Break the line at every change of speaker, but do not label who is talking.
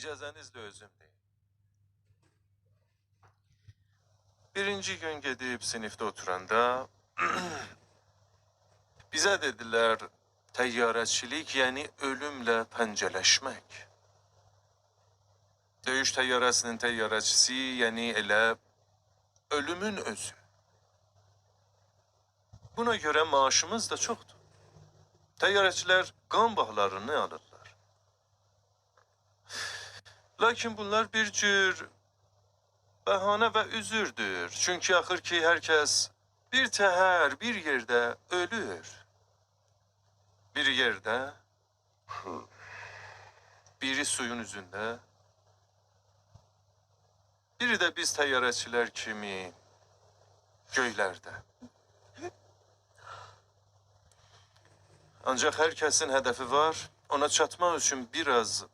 İcazənizlə özüm deyim. Birinci gün gedib sinifdə oturanda bizə dedilər təyyarəçilik, yəni ölümlə pəncələşmək. Döyüş təyyarəsinin təyyarəçisi, yəni elə ölümün özü. Buna görə maaşımız da çoxdur. Təyyarəçilər qan bağlarını alırlar. Lakin bunlar bir cür bəhanə və üzürdür. Çünki axır ki, hər kəs bir təhər bir yerdə ölür. Bir yerdə, biri suyun üzündə, biri də biz təyyarəçilər kimi göylərdə. Ancaq hər kəsin hədəfi var. Ona çatmaq üçün biraz